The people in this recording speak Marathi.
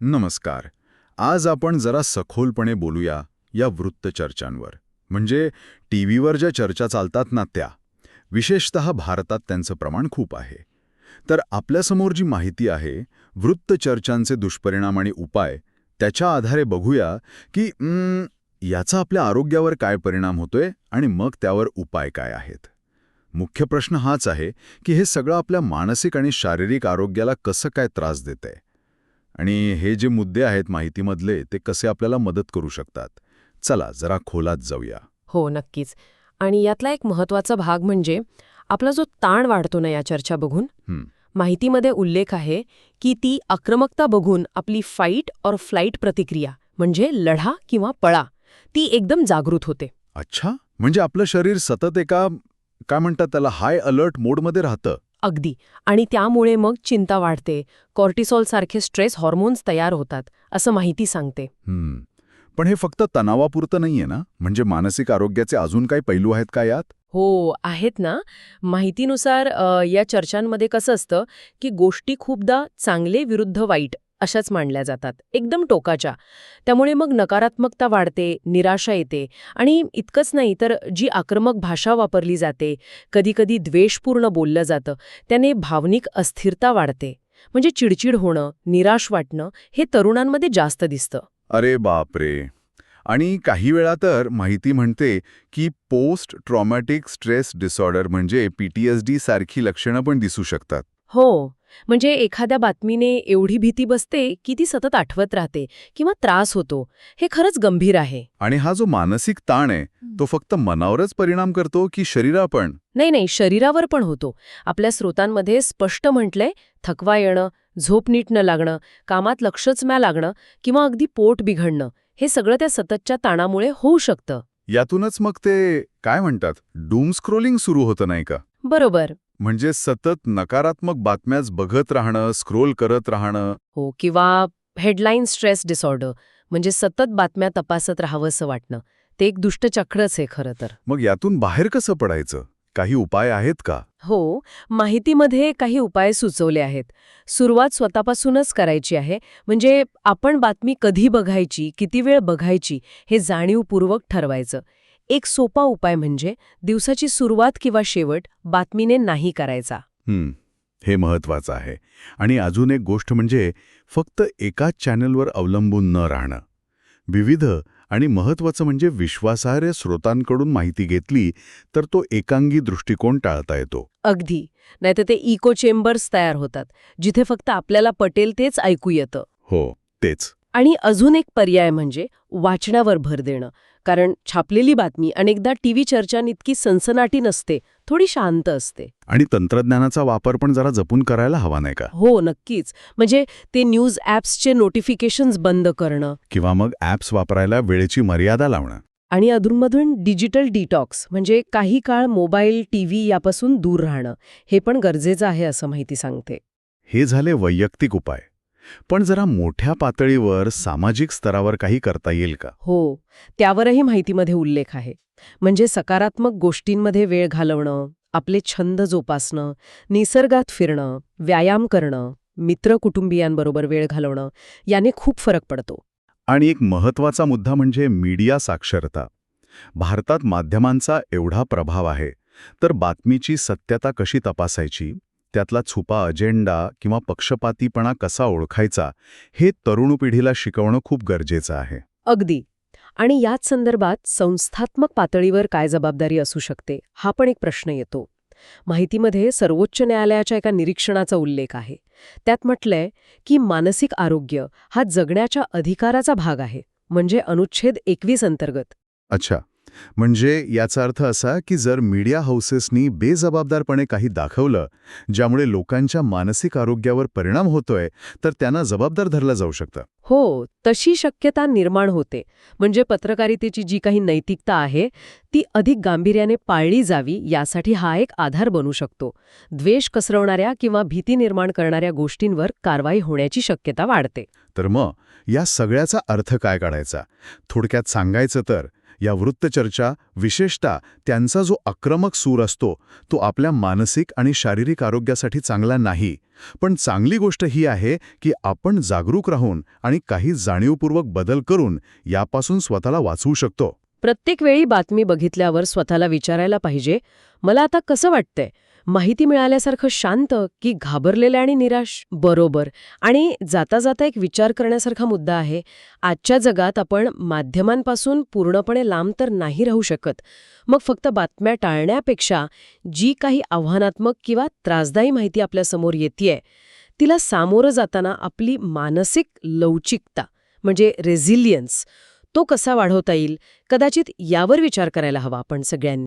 नमस्कार. आज आपण जरा सखोलपणे बोलूया या वृत्तचर्चांवर म्हणजे टी व्हीवर ज्या चर्चा चालतात ना त्या विशेषत भारतात त्यांचं प्रमाण खूप आहे. तर आपल्यासमोर जी माहिती आहे वृत्तचर्चांचे दुष्परिणाम आणि उपाय त्याच्या आधारे बघूया की याचा आपल्या आरोग्यावर काय परिणाम होतोय आणि मग त्यावर उपाय काय आहेत. मुख्य प्रश्न हाच आहे की हे सगळं आपल्या मानसिक आणि शारीरिक आरोग्याला कसं काय त्रास देतंय? आणि हे जे मुद्दे आहेत माहितीमधले ते कसे आपल्याला मदत करू शकतात? चला जरा खोलात जाऊया. हो नक्कीच. आणि यातला एक महत्त्वाचा भाग म्हणजे आपला जो ताण वाढतो ना या चर्चा बघून माहितीमध्ये उल्लेख आहे की ती आक्रमकता बघून आपली फाईट और फ्लाईट प्रतिक्रिया म्हणजे लढा किंवा पळा ती एकदम जागृत होते. अच्छा? म्हणजे आपलं शरीर सतत एका काय म्हणतात त्याला हाय अलर्ट मोडमध्ये राहतं. अगदी. आणि त्यामुळे मग चिंता वाढते. कॉर्टिसॉल सारखे स्ट्रेस हॉर्मोन्स तयार होतात असं माहिती सांगते. पण हे फक्त तणावापुरतं नाहीये ना? म्हणजे मानसिक आरोग्याचे अजून काही पैलू आहेत का यात? हो आहेत ना. माहितीनुसार या चर्चांमध्ये कसं असतं की गोष्टी खूपदा चांगले विरुद्ध वाईट. अशाच मांडल्या जातात. एकदम टोकाच्या. त्यामुळे मग नकारात्मकता वाढते निराशा येते आणि इतकंच नाही तर जी आक्रमक भाषा वापरली जाते कधीकधी द्वेषपूर्ण बोललं जातं त्याने भावनिक अस्थिरता वाढते. म्हणजे चिडचिड होणं निराश वाटणं हे तरुणांमध्ये जास्त दिसतं. अरे बापरे! आणि काही वेळा तर माहिती म्हणते की पोस्ट ट्रॉमॅटिक स्ट्रेस डिसऑर्डर म्हणजे पीटीएसडी सारखी लक्षणं पण दिसू शकतात. हो. म्हणजे एखाद्या बातमीने एवढी भीती बसते की ती सतत आठवत राहते किंवा त्रास होतो हे खरंच गंभीर आहे. आणि हा जो मानसिक ताण आहे तो फक्त मनावरच परिणाम करतो की शरीरा पण नाही नाही शरीरावर पण होतो. आपल्या स्रोतांमध्ये स्पष्ट म्हटलंय थकवा येणं झोप नीट न लागणं कामात लक्षच म्या लागणं किंवा अगदी पोट बिघडणं हे सगळं त्या सततच्या ताणामुळे होऊ शकतं. यातूनच मग ते काय म्हणतात डूम स्क्रोलिंग सुरू होतं नाही का? बरोबर. म्हणजे सतत नकारात्मक बातम्याच बघत राहणं स्क्रोल करत राहणं. हो किंवा हेडलाईन स्ट्रेस डिसऑर्डर म्हणजे सतत बातम्या तपासत राहावंसं वाटणं. ते एक दुष्टचक्रच आहे खरं तर. मग यातून बाहेर कसं पडायचं? काही उपाय आहेत का? हो माहितीमध्ये काही उपाय सुचवले आहेत. सुरुवात स्वतःपासूनच करायची आहे म्हणजे आपण बातमी कधी बघायची किती वेळ बघायची हे जाणीवपूर्वक ठरवायचं. एक सोपा उपाय म्हणजे दिवसाची सुरुवात किंवा शेवट बातमीने नाही करायचा. हं, हे महत्वाचं आहे. आणि अजून एक गोष्ट म्हणजे फक्त एकाच चॅनलवर अवलंबून न राहणं. विविध आणि महत्वाचं म्हणजे विश्वासार्ह स्रोतांकडून माहिती घेतली तर तो एकांगी दृष्टिकोन टाळता येतो. अगदी. नाहीतर ते इको चेंबर्स तयार होतात जिथे फक्त आपल्याला पटेल तेच ऐकू येतं. हो तेच. आणि अजून एक पर्याय म्हणजे वाचण्यावर भर देणं. कारण छापलेली बातमी अनेकदा टीव्ही चर्चांइतकी सनसनाटी नसते थोडी शांत असते. आणि तंत्रज्ञानाचा वापर पण जरा जपून करायला हवा नाही का? हो नक्कीच. म्हणजे ते न्यूज ॲप्सचे नोटिफिकेशन्स बंद करणं. किंवा मग ॲप्स वापरायला वेळेची मर्यादा लावणं. आणि अधूनमधून डिजिटल डिटॉक्स म्हणजे काही काळ मोबाईल टीव्ही यापासून दूर राहणं हे पण गरजेचं आहे असं माहिती सांगते. हे झाले वैयक्तिक उपाय. पण जरा मोठ्या पातळीवर सामाजिक स्तरावर काही करता येईल का? हो त्यावरही माहितीमध्ये उल्लेख आहे. म्हणजे सकारात्मक गोष्टींमध्ये वेळ घालवणं आपले छंद जोपासणं निसर्गात फिरणं व्यायाम करणं मित्र कुटुंबियांबरोबर वेळ घालवणं याने खूप फरक पडतो. आणि एक महत्त्वाचा मुद्दा म्हणजे मीडिया साक्षरता. भारतात माध्यमांचा एवढा प्रभाव आहे तर बातमीची सत्यता कशी तपासायची? त्यातला छुपा अजेंडा किंवा पक्षपातीपणा कसा ओळखायचा हे तरुण पिढीला शिकवणं खूप गरजेचं आहे. अगदी. आणि याच संदर्भात संस्थात्मक पातळीवर काय जबाबदारी असू शकते हा पण एक प्रश्न येतो. माहितीमध्ये सर्वोच्च न्यायालयाच्या एका निरीक्षणाचा उल्लेख आहे. त्यात म्हटलंय की मानसिक आरोग्य हा जगण्याच्या अधिकाराचा भाग आहे म्हणजे अनुच्छेद एकवीस अंतर्गत. अच्छा. म्हणजे याचा अर्थ असा की जर मीडिया हाऊसेसनी बेजबाबदारपणे काही दाखवलं ज्यामुळे लोकांच्या मानसिक आरोग्यावर परिणाम होतोय तर त्यांना जबाबदार धरलं जाऊ शकतं. हो तशी शक्यता निर्माण होते. म्हणजे पत्रकारितेची जी काही नैतिकता आहे ती अधिक गांभीर्याने पाळली जावी यासाठी हा एक आधार बनू शकतो. द्वेष कसरवणाऱ्या किंवा भीती निर्माण करणाऱ्या गोष्टींवर कारवाई होण्याची शक्यता वाढते. तर मग या सगळ्याचा अर्थ काय काढायचा? थोडक्यात सांगायचं तर या वृत्तचर्चा विशेषतः त्यांचा जो आक्रमक सूर असतो तो आपल्या मानसिक आणि शारीरिक आरोग्यासाठी चांगला नाही. पण चांगली गोष्ट ही आहे की आपण जागरूक राहून आणि काही जाणीवपूर्वक बदल करून यापासून स्वतःला वाचवू शकतो. प्रत्येक वेळी बातमी बघितल्यावर स्वतःला विचारायला पाहिजे मला आता कसं वाटतंय? माहिती मिळाल्यासारखं शांत की घाबरलेलं आणि निराश? बरोबर. आणि जाता जाता एक विचार करण्यासारखा मुद्दा आहे. आजच्या जगात आपण माध्यमांपासून पूर्णपणे लांब तर नाही राहू शकत. मग फक्त बातम्या टाळण्यापेक्षा जी काही आव्हानात्मक किंवा त्रासदायी माहिती आपल्यासमोर येतेय तिला सामोरं जाताना आपली मानसिक लवचिकता म्हणजे रेझिलियन्स तो कसा वाढवता येईल? कदाचित यावर विचार करायला हवा आपण सगळ्यांनी.